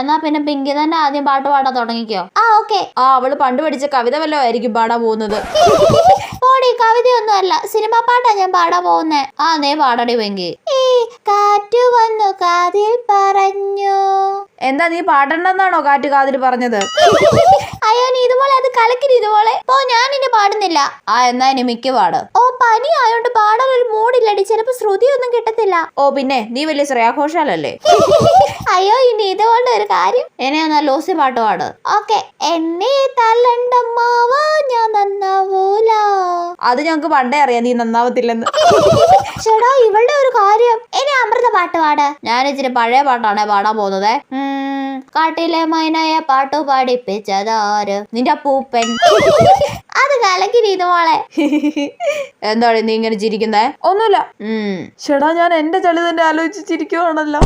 എന്നാ പിന്നെ പിങ്കി തന്നെ ആദ്യം പാട്ട് പാടാൻ തുടങ്ങിക്കോ? ആ ഓക്കെ. ആ അവൾ പണ്ട് പഠിച്ച കവിത വല്ലതും ആയിരിക്കും പാടാൻ പോകുന്നത്. ഓടി കവിതയൊന്നും അല്ല സിനിമ പാട്ടാ ഞാൻ പാടാൻ പോകുന്നേ. ആ നീ പാടടി പെങ്കി. ഈ കാറ്റു വന്നു കാതിൽ പറഞ്ഞു. എന്താ നീ പാടണ്ടെന്നാണോ കാറ്റ് കാതിൽ പറഞ്ഞത്? അയ്യോ നീ ഇതുപോലെ അത് കലക്കിന് ഇതുപോലെ. ഓ ഞാൻ ഇനി പാടുന്നില്ല. ആ എന്നാ ഇനി മിക്ക പാട് ഓ പനി ആയോണ്ട് പാടാൻ ഒരു മൂടില്ലടി കിട്ടത്തില്ല ഓ പിന്നെ നീ വലിയ ശ്രേയാഘോഷാലല്ലേ? അയ്യോ ഇനി ഇതുകൊണ്ട് ഒരു കാര്യം. എന്നെ ഒന്ന് ലോസി പാട്ട് പാട്. ഓക്കെ. എന്നെ തല്ലണ്ടമ്മാവാ ഞാൻ നന്നാവൂല. അത് ഞങ്ങക്ക് പണ്ടേ അറിയാം നീ നന്നാവത്തില്ലെന്ന്. ചേടാ ഇവളുടെ ഒരു കാര്യം. ഇനി അമൃത പാട്ട് പാട്. ഞാൻ ഇച്ചിരി പഴയ പാട്ടാണേ പാടാൻ പോകുന്നത്. കാട്ടിലെ മൈനയെ പാട്ടു പാടിപ്പിച്ചതാര്? നിന്റെ പൂപ്പൻ അത് കലക്കിരി മോളെ. എന്താണ് നീ ഇങ്ങനെ ചിരിക്കുന്നേ? ഒന്നുമില്ല. ഉം. ചേടാ ഞാൻ എന്റെ ചളി തന്നെ ആലോചിച്ച് ചിരിക്കുവാണല്ലോ